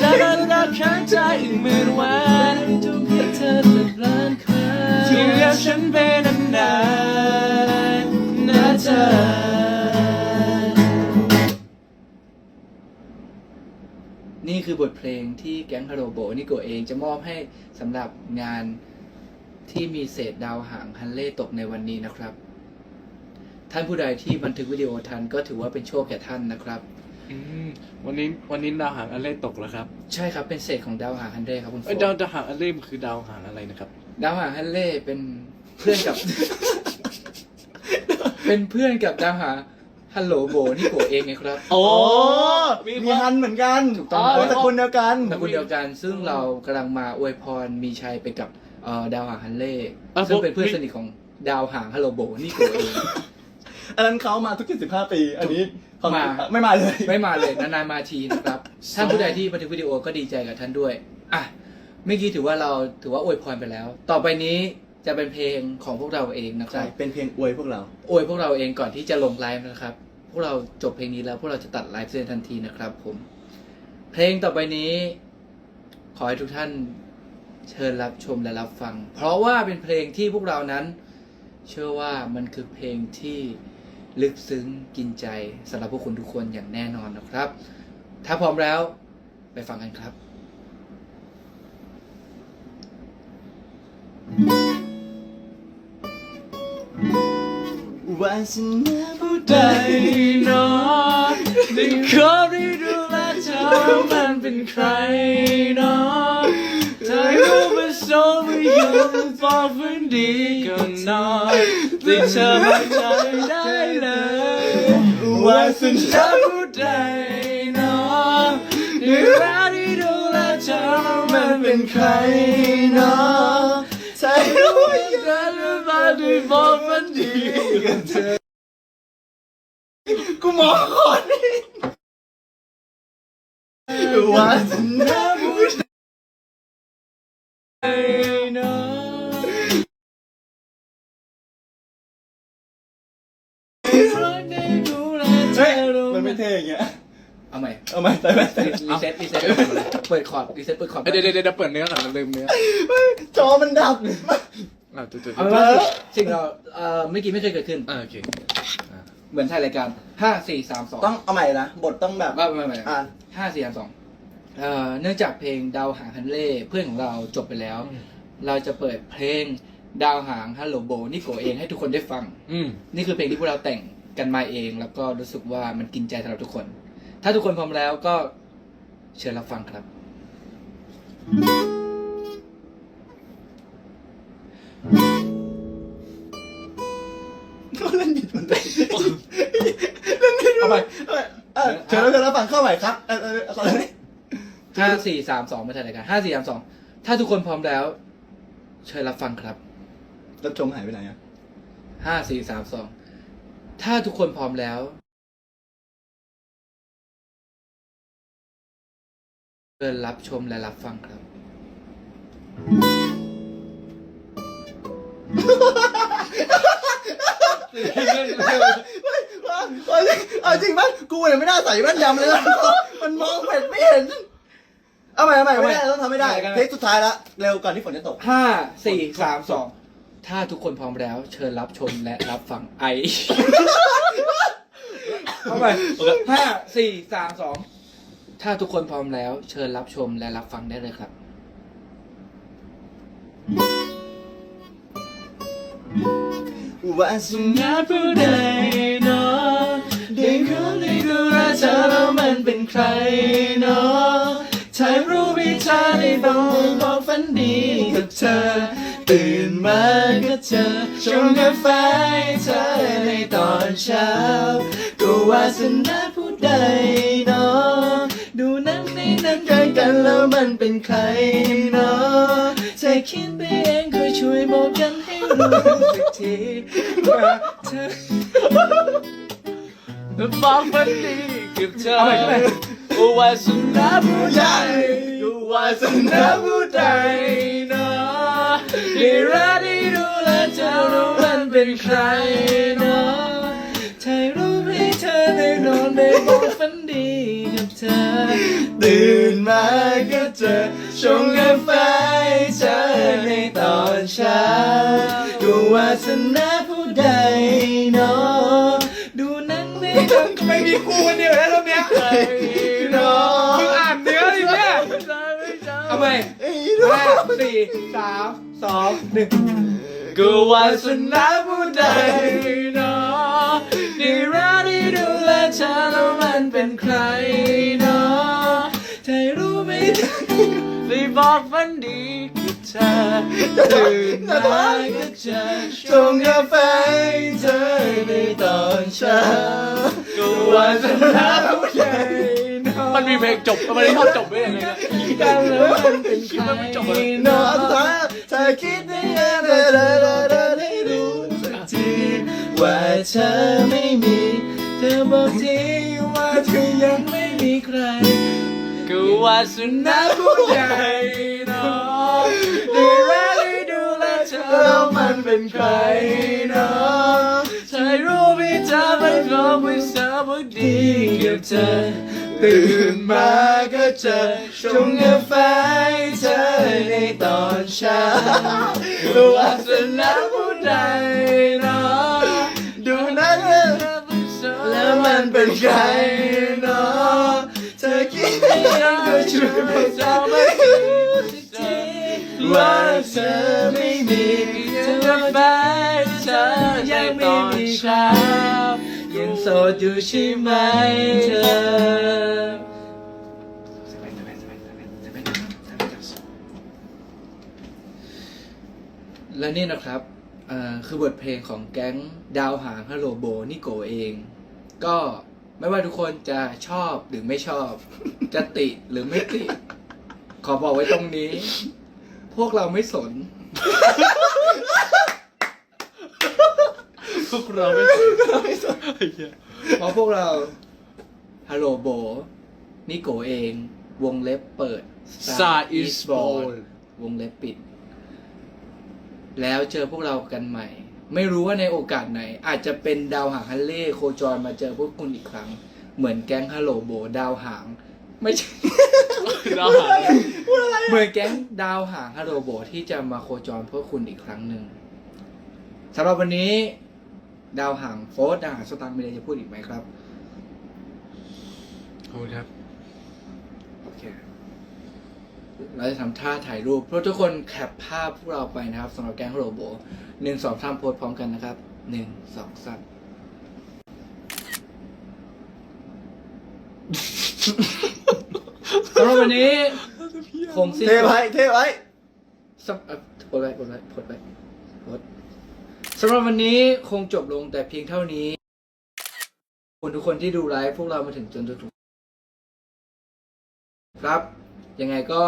จะรักรักข้างใจอีกหมื่นวันทุกให้เธอสักล้านครั้งที่กับฉันเป็นนานๆนะเธอนี่คือบทเพลงที่แก๊งฮาโรโบนิโกเองจะมอบให้สำหรับงานที่มีเศษดาวหางฮันเล่ตกในวันนี้นะครับ ท่านผู้ใดที่บันทึกวิดีโอทันก็ถือว่าเป็นโชคแก่ท่านนะครับ อืมวันนี้วันนี้ดาวหางอันเล่ตกแล้วครับใช่ครับเป็นเศษของดาวหางฮันเล่ครับคุณโฟเอ้ยดาวดาวหางอันเล่มันคือดาวหางอะไรนะครับ ดาวหางฮันเล่เป็นเพื่อนกับ เป็นเพื่อนกับดาวหางฮัลโหลโบนิโกเองไงครับ โอ้มีมีความฮันเหมือนกันถูกต้องอ๋อตระกูลเดียวกัน ตระกูลเดียวกันซึ่งเรากำลังมาอวยพรมีชัยไปกับเอ่อดาวหางฮันเล่อะซึ่งผมเป็นเพื่อนสนิทของดาวหางฮัลโหลโบนิโกเอง อันนั้นเขามาทุก75ปี อันนี้เขมา ไม่มาเลย ไม่มาเลยนานๆมาทีนะครับท่านผู้ใดที่บันทึกวิดีโอก็ดีใจกับท่านด้วยอะเมื่อกี้ถือว่าเราถือว่าอวยพรไปแล้ว ต่อไปนี้จะเป็นเพลงของพวกเราเองนะคใช่รับเป็นเพลงอวยพวกเรา อวยพวกเราเองก่อนที่จะลงไลฟ์นะครับ พวกเราจบเพลงนี้แล้วพวกเราจะตัดไลฟ์เซนทันทีนะครับ ผม เพลงต่อไปนี้ ขอให้ทุกท่านเชิญรับชมและรับฟัง เพราะว่าเป็นเพลงที่พวกเรานั้น เชื่อว่ามันคือเพลงที่ ลึกซึ้งกินใจสำหรับพวกคุณทุกคนอย่างแน่นอนนะครับ ถ้าพร้อมแล้วไปฟังกันครับวาสนาผู้ใดใจเนาะได้ขอได้ดูแลเธอมันเป็นใครเนาะเธอรู้ว่าโซไม่อยู่บอกฝันดีกันนอนติดเธอไม่ใจได้เลย วาสนาผู้ใดเนาะได้รักที่ดูแลเธอมันเป็นใครเนาะใช่รู้เธอรู้ว่าด้บอกมันดีกันเธอกูมองคนนี้วาสนา เอาใหม่เอามาใส่ไปใส่รีเซ็ตรีเซ็ตเปิดคอร์ดรีเซ็ตเปิดคอร์ดเดี๋ยวเดี๋ยวเดี๋ยวเปิดเนื้อก่อนเราลืมเนื้อจอมันดับอ่าจุดจุดเอาเป็นว่าสิ่งเราเอ่อเมื่อกี้ไม่เคยเกิดขึ้น อ่าโอเคเหมือนถ่ายรายการห้าสี่สามสองต้องเอาใหม่นะบทต้องแบบว่าไม่ไม่อ่าห้าสี่สามสองเอ่อเนื่องจากเพลงดาวหางฮันเล่เพื่อนของเราจบไปแล้ว เราจะเปิดเพลงดาวหางฮัลโหลโบนี่โกเองให้ทุกคนได้ฟังอืมนี่คือเพลงที่พวกเราแต่งกันมาเอง แล้วก็รู้สึกว่ามันกินใจสำหรับทุกคน ถ้าทุกคนพร้อมแล้วก็เชิญรับฟังครับเขาเล่นผิดหมดเลยเล่นผิดหมเอาดไปเลยเออเชิญแล้วเชิญแล้วฟังเข้าใหม่ครับเออเออเอาเลย ห้าสี่สามสองมาถ่ายรายการห้าสี่สามสองถ้าทุกคนพร้อมแล้ว เชิญรับฟังครับรับชมหายไปไหนอะ ห้าสี่สามสองถ้าทุกคนพร้อมแล้ว เชิญรับชมและรับฟังครับ เอาจริงเอาจริงป่ะกูเนี่ยไม่น่าใส่แว่นดำเลยนะมันมองเผ็ดไม่เห็น เอาใหม่เอาใหม่ไม่ได้ต้องทำไม่ได้เอาใหม่กันเทคสุดท้ายละเร็วก่อนที่ฝนจะตก ห้าสี่สามสองถ้าทุกคนพร้อมแล้ว เชิญรับชมและรับฟังไอ เข้าไปห้าสี่สามสอง ถ้าทุกคนพร้อมแล้ว เชิญรับชมและรับฟังได้เลยครับวาสงานผู้ใดเนาะได้รู้ได้ดูแลเธอแล้วมันเป็นใครเนาะถ่ายรูปให้เธอได้บอกบอกฝันดีกับเธอ ตื่นมาก็เจอชงกาแฟเธอในตอนเช้า ก็วาสนาผู้ใดเนาะ นังในหนังกันกันแล้วมันเป็นใครเนาะเธอคิดไปเองก็ช่วยบอกกันให้รู้สักทีว่าเธอบอกฝันดีกับเธอเอาใหม่เอาใหม่โอ้วาสนาผู้ใดดูวาสนาผู้ใดเนาะได้รักได้ดูแลเธอรู้มันเป็นใครเนาะถ่ายรูปให้เธอได้นอนได้บอกฝันนดีกับเธอ ตื่นมาก็เจอชงกาแฟเธอในตอนเช้าดูวาสนาผู้ใดเนาะดูหนังในก็ไม่มีกูคนเดียวแล้วรอบเนี้ยเนาะมึงอ่านเนื้อดิเนี่ยเอาใหม่ไอ้ห้าเนาะสี่สามสองหนึ่งกูวาสนาผู้ใดเนาะดีรักที่ดูแลเธอแล้วมันเป็นใครเนาะเธอ ไปบอกฝันดีกับเธอตื่นมาก็เจอชงกาแฟให้เธอในตอนเช้ากูวาสนามใดเนาะมันมีเพลงจบมันไม่ได้ท่อนจบไม่ได้เลยนะกันแล้วมันเป็นใครเนาะถ้าเธอคิดได้ยังไงเธอได้รู้สักทีว่าเธอไม่มี เธอบอกทีว่าเธอยังไม่มีใคร ว่าสุนัขผู้ใหญ่เนาะได้รักได้ดูแลเธอแล้วมันเป็นใครเนาะเธอรู้ไหมเธอเป็นคนไม่สาบดีกับเธอ ตื่นมาก็เจอชงกาแฟเธอในตอนเช้าดูวาสนาผู้ใดเนาะดูนะเธอแล้วมันเป็นใครนาะเธอง ช่วยไม่ทำให้ว่าเธอไม่มีเธอแฟนเธอยังไม่มีใครยังโสดอยู่ใช่ไหมเธอ และนี่นะครับอ่อคือบทเพลงของแก๊งดาวหางฮัลโหลโบนิโกเอง ก็ ไม่ว่าทุกคนจะชอบหรือไม่ชอบ จะติหรือไม่ติ ขอบอกไว้ตรงนี้ พวกเราไม่สน พวกเราไม่เพราะพวกเรา ฮัลโหลโบนิโกเอง วงเล็บเปิด Star is born วงเล็บปิด แล้วเจอพวกเรากันใหม่ ไม่รู้ว่าในโอกาสไหน อาจจะเป็นดาวหางฮันเล่โคจรมาเจอพวกคุณอีกครั้ง เหมือนแก๊งฮัลโหลโบ ดาวหาง ไม่ใช่เราหาเหมือนแก๊งดาวหางฮัลโหลโบที่จะมาโคจรพวกคุณอีกครั้งหนึ่งสำหรับวันนี้ ดาวหางโฟร์ดาวหางสตางค์มีอะไรจะพูดอีกไหมครับขอบคุณครับโอเค เราจะทำท่าถ่ายรูปเพราะทุกคนแคปภาพพวกเราไปนะครับสำหรับแก๊งโรโบหนึ่งสองสามโพสพร้อมกันนะครับหนึ่งสองสามสำหรับวันนี้คงสิ้นเทไว้เทไว้ สำเอ่อโพสไว้โพสไว้โพสไว้โพสสำหรับวันนี้คงจบลงแต่เพียงเท่านี้ขอบคุณทุกคนที่ดูไลฟ์พวกเรามาถึงจนจนถึงครับ ยังไงก็